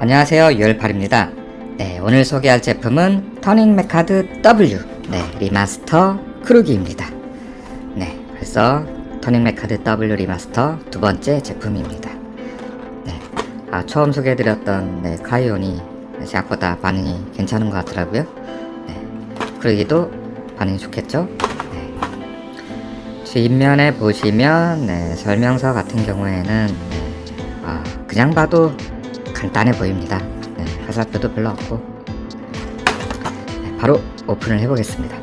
안녕하세요. 유열팔입니다. 네 오늘 소개할 제품은 터닝 메카드 W. 네 리마스터 크루기입니다. 네 벌써 터닝 메카드 W 리마스터 두 번째 제품입니다. 네 아, 처음 소개해드렸던 네, 카이온이 생각보다 반응이 괜찮은 것 같더라고요. 네 크루기도 반응이 좋겠죠? 네. 뒷면에 보시면 네, 설명서 같은 경우에는 네, 아, 그냥 봐도 간단해 보입니다. 네, 화살표도 별로 없고 네, 바로 오픈을 해보겠습니다.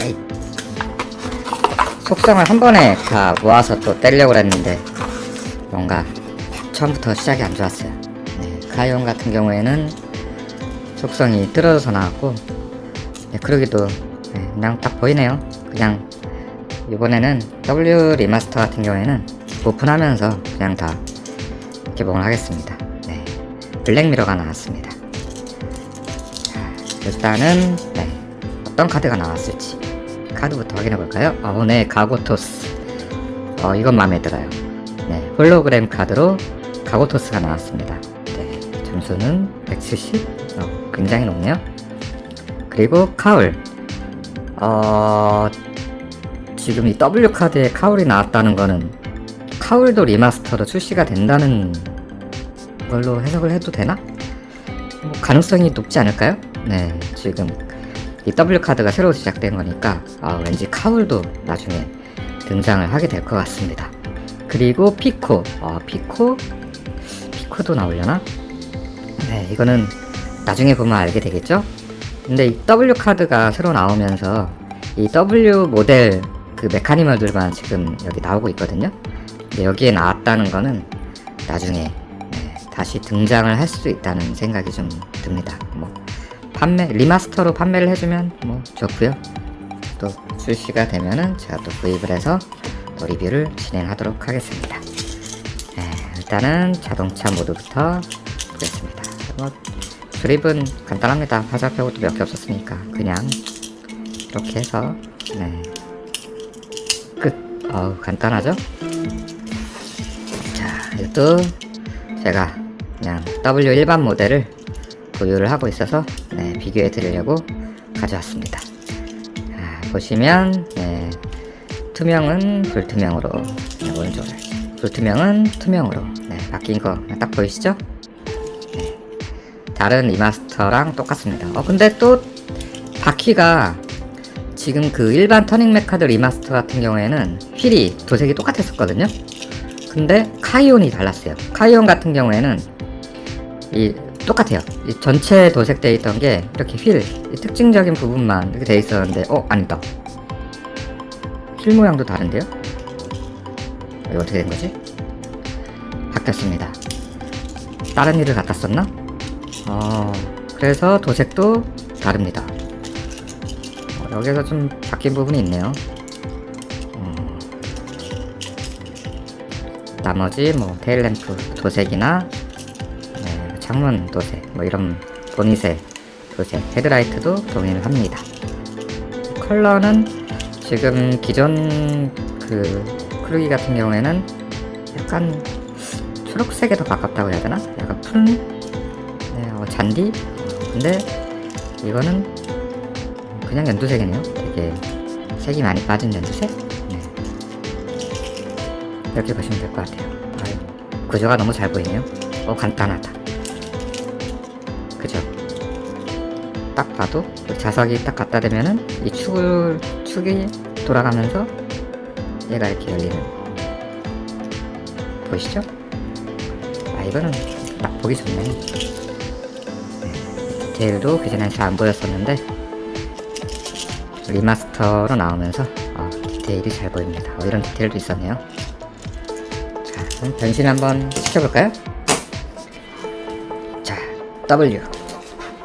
에이. 속성을 한 번에 다 모아서 또 떼려고 했는데 뭔가 처음부터 시작이 안 좋았어요. 네, 카이온 같은 경우에는 속성이 떨어져서 나왔고 네, 그러기도 네, 그냥 딱 보이네요. 그냥 이번에는 W 리마스터 같은 경우에는 오픈하면서 그냥 다 개봉을 하겠습니다. 네, 블랙미러가 나왔습니다. 자, 일단은 네, 어떤 카드가 나왔을지 카드부터 확인해 볼까요? 어, 네, 가고토스. 어, 이건 마음에 들어요. 네, 홀로그램 카드로 가고토스가 나왔습니다. 네, 점수는 170. 어, 굉장히 높네요. 그리고 카울. 어, 지금 이 W 카드에 카울이 나왔다는 거는 카울도 리마스터로 출시가 된다는 걸로 해석을 해도 되나? 뭐 가능성이 높지 않을까요? 네, 지금 이 W 카드가 새로 시작된 거니까 아, 왠지 카울도 나중에 등장을 하게 될 것 같습니다. 그리고 피코, 어, 피코, 피코도 나오려나? 네, 이거는 나중에 보면 알게 되겠죠? 근데 이 W 카드가 새로 나오면서 이 W 모델 그 메카니멀들만 지금 여기 나오고 있거든요. 근데 여기에 나왔다는 거는 나중에 네, 다시 등장을 할 수도 있다는 생각이 좀 듭니다. 뭐 판매 리마스터로 판매를 해주면 뭐 좋고요. 또 출시가 되면은 제가 또 구입을 해서 또 리뷰를 진행하도록 하겠습니다. 네, 일단은 자동차 모드부터 보겠습니다. 뭐 조립은 간단합니다. 화살표도 몇 개 없었으니까 그냥 이렇게 해서 네. 끝. 어우 간단하죠? 자 이것도 제가 그냥 W 일반 모델을 보유를 하고 있어서 네, 비교해 드리려고 가져왔습니다. 자, 보시면 네, 투명은 불투명으로 네, 오른쪽을 불투명은 투명으로 네, 바뀐 거 딱 보이시죠? 네, 다른 리마스터랑 똑같습니다. 어 근데 또 바퀴가 지금 그 일반 터닝 메카드 리마스터 같은 경우에는 휠이 도색이 똑같았었거든요. 근데 카이온이 달랐어요. 카이온 같은 경우에는 이 똑같아요. 이 전체 도색되어 있던 게 이렇게 휠, 이 특징적인 부분만 이렇게 돼 있었는데, 어 아니다. 휠 모양도 다른데요? 이거 어떻게 된 거지? 바뀌었습니다. 다른 일을 갖다 썼나? 어, 그래서 도색도 다릅니다. 어, 여기서 좀 바뀐 부분이 있네요. 음, 나머지 뭐 테일램프 도색이나 네, 창문 도색 뭐 이런 보닛의 도색 헤드라이트도 동의를 합니다. 컬러는 지금 기존 그 크루기 같은 경우에는 약간 초록색에 더 가깝다고 해야 되나? 약간 푼 네, 어, 잔디? 근데 이거는 그냥 연두색이네요. 되게 색이 많이 빠진 연두색? 네. 이렇게 보시면 될 것 같아요. 아유, 구조가 너무 잘 보이네요. 어, 간단하다. 그죠? 딱 봐도 그 자석이 딱 갖다 대면은 이 축을, 축이 돌아가면서 얘가 이렇게 열리는. 보이시죠? 아, 이거는 딱 보기 좋네. 네, 디테일도 그전에 잘안 보였었는데, 리마스터로 나오면서 어, 디테일이 잘 보입니다. 어, 이런 디테일도 있었네요. 자, 그럼 변신 한번 시켜볼까요? 자, W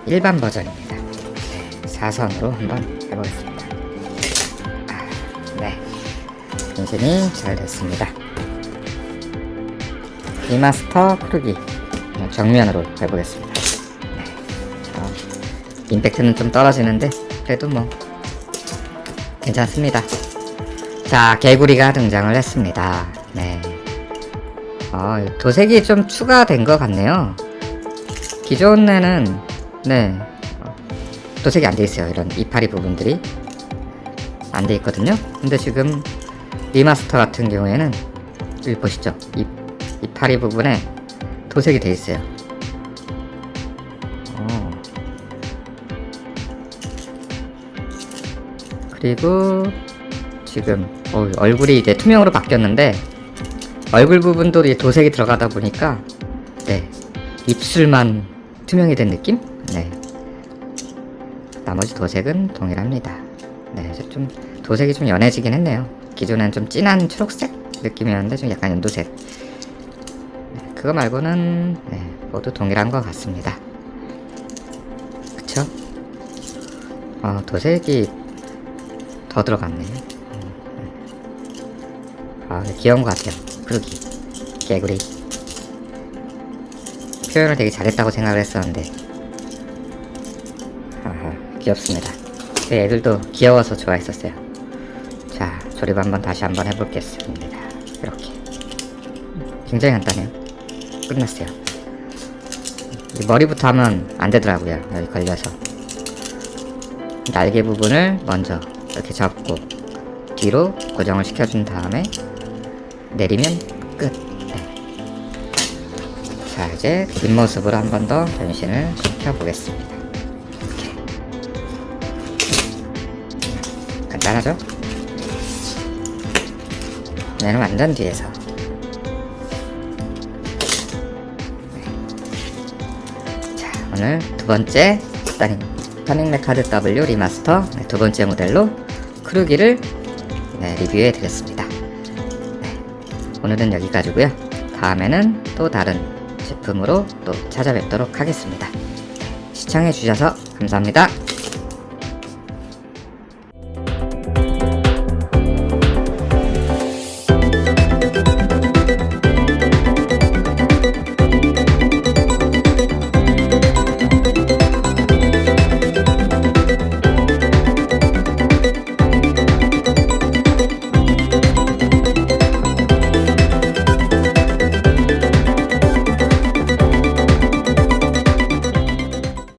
일반 버전입니다. 네, 사선으로 한번 해보겠습니다. 아, 네, 변신이 잘 됐습니다. 리마스터 크루기 정면으로 해보겠습니다. 임팩트는 좀 떨어지는데 그래도 뭐 괜찮습니다. 자, 개구리가 등장을 했습니다. 네. 어, 도색이 좀 추가된 것 같네요. 기존 애는, 네. 어, 도색이 안 돼 있어요. 이런 이파리 부분들이. 안 돼 있거든요. 근데 지금 리마스터 같은 경우에는, 여기 보시죠. 이, 이파리 부분에 도색이 돼 있어요. 그리고 지금 어, 얼굴이 이제 투명으로 바뀌었는데 얼굴 부분도 이제 도색이 들어가다 보니까 네 입술만 투명이 된 느낌? 네 나머지 도색은 동일합니다. 네, 이제 좀 도색이 좀 연해지긴 했네요. 기존엔 좀 진한 초록색 느낌이었는데 좀 약간 연두색. 네, 그거 말고는 네, 모두 동일한 것 같습니다. 그쵸? 어, 도색이 더 들어갔네. 음, 아, 귀여운 것 같아요. 그러기. 개구리. 표현을 되게 잘했다고 생각을 했었는데. 하하, 귀엽습니다. 그 애들도 귀여워서 좋아했었어요. 자, 조립 한번 다시 한번 해보겠습니다. 이렇게. 굉장히 간단해요. 끝났어요. 이 머리부터 하면 안 되더라고요. 여기 걸려서. 날개 부분을 먼저 이렇게 잡고 뒤로 고정을 시켜준 다음에 내리면 끝. 네. 자 이제 뒷모습으로 한 번 더 변신을 시켜보겠습니다. 이렇게. 간단하죠? 얘는 완전 뒤에서 네. 자 오늘 두 번째 스타링 터닝맥 카드 W 리마스터 네, 두 번째 모델로 크루기를 네, 리뷰해 드렸습니다. 네, 오늘은 여기까지고요. 다음에는 또 다른 제품으로 또 찾아뵙도록 하겠습니다. 시청해 주셔서 감사합니다.